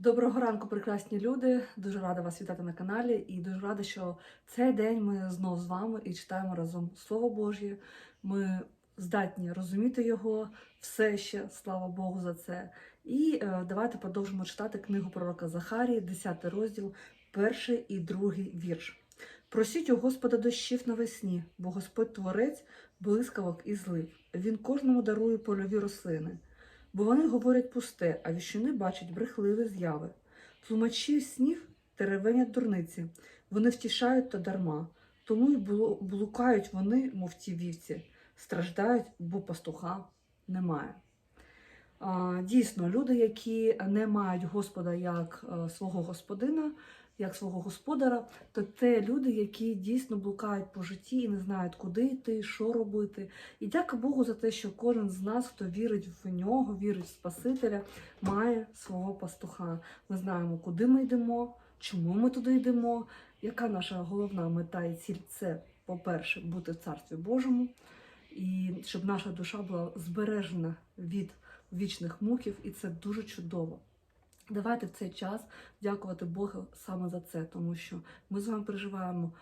Доброго ранку, прекрасні люди. Дуже рада вас вітати на каналі і дуже рада, що цей день ми знов з вами і читаємо разом Слово Божє. Ми здатні розуміти його все ще, слава Богу, за це. І е, давайте продовжимо читати книгу пророка Захарії, 10 розділ, перший і другий вірш. Просіть у Господа дощів навесні, бо Господь творець блискавок і злив. Він кожному дарує польові рослини. Бо вони говорять пусте, а віщуни бачать брехливі зяви. Тлумачі снів теревенять дурниці, вони втішають та дарма, тому й блукають вони, мов ті вівці, страждають, бо пастуха немає. Дійсно, люди, які не мають Господа як е, свого господина, як свого господара, то це люди, які дійсно блукають по житті і не знають, куди йти, що робити. І дяка Богу за те, що кожен з нас, хто вірить в нього, вірить в Спасителя, має свого пастуха. Ми знаємо, куди ми йдемо, чому ми туди йдемо, яка наша головна мета і ціль це, по-перше, бути в Царстві Божому, і щоб наша душа була збережена від вічних муків, і це дуже чудово. Давайте в цей час дякувати Богу саме за це, тому що ми з вами переживаємо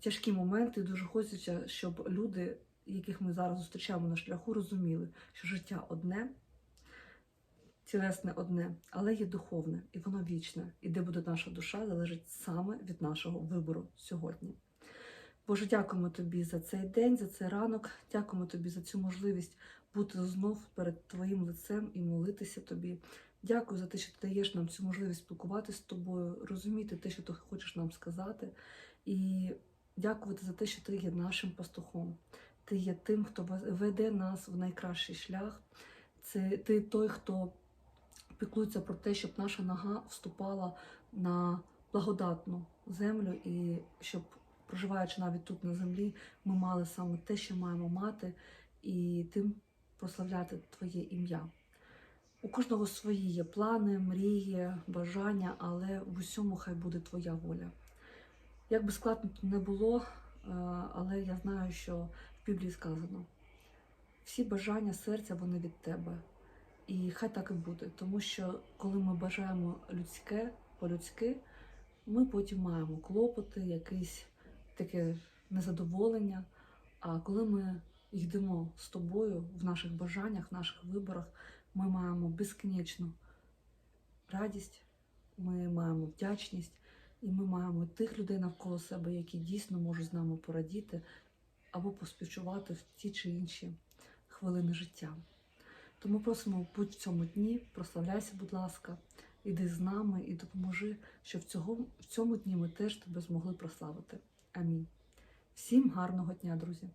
тяжкі моменти. і Дуже хочеться, щоб люди, яких ми зараз зустрічаємо на шляху, розуміли, що життя одне, тілесне одне, але є духовне, і воно вічне. І де буде наша душа, залежить саме від нашого вибору сьогодні. Боже, дякуємо тобі за цей день, за цей ранок. Дякуємо тобі за цю можливість бути знов перед твоїм лицем і молитися тобі. Дякую за те, що ти даєш нам цю можливість спілкуватися з тобою, розуміти те, що ти хочеш нам сказати. І дякувати за те, що ти є нашим пастухом. Ти є тим, хто веде нас в найкращий шлях. Це ти той, хто піклується про те, щоб наша нога вступала на благодатну землю, і щоб, проживаючи навіть тут на землі, ми мали саме те, що маємо мати, і тим прославляти Твоє ім'я. У кожного свої є плани, мрії, бажання, але в усьому хай буде Твоя воля. Як би складно не було, е, але я знаю, що в Біблії сказано: всі бажання серця вони від тебе. І хай так і буде, тому що коли ми бажаємо людське по-людськи, ми потім маємо клопоти, якесь таке незадоволення. А коли ми йдемо з тобою в наших бажаннях, в наших виборах, ми маємо безкінечну радість, ми маємо вдячність, і ми маємо тих людей навколо себе, які дійсно можуть з нами порадіти або поспівчувати в ті чи інші хвилини життя. Тому просимо, будь в цьому дні, прославляйся, будь ласка, іди з нами і допоможи, щоб в, цьому дні ми теж тебе змогли прославити. Амінь. Всім гарного дня, друзі!